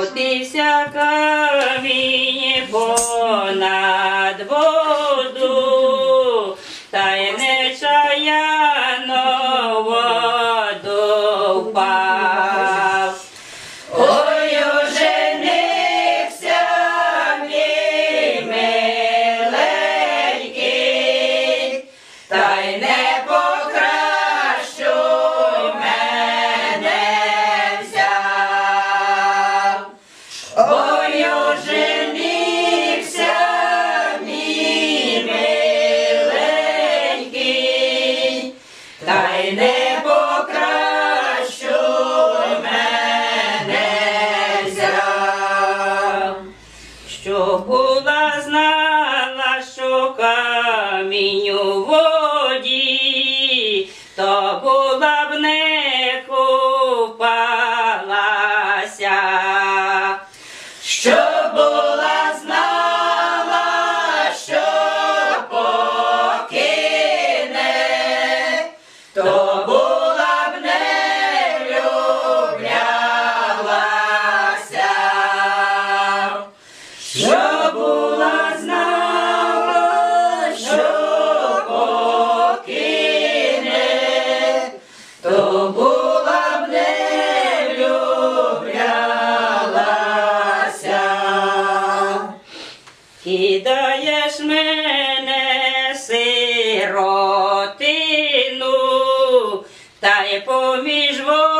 Котився камінь понад воду, та й нечаяно воду впав. Ой, оженився мій миленький, та й не не покращуй мене взяв. Що була знала, що камінь Кидаєш мене сиротину, та й поміж ворогами.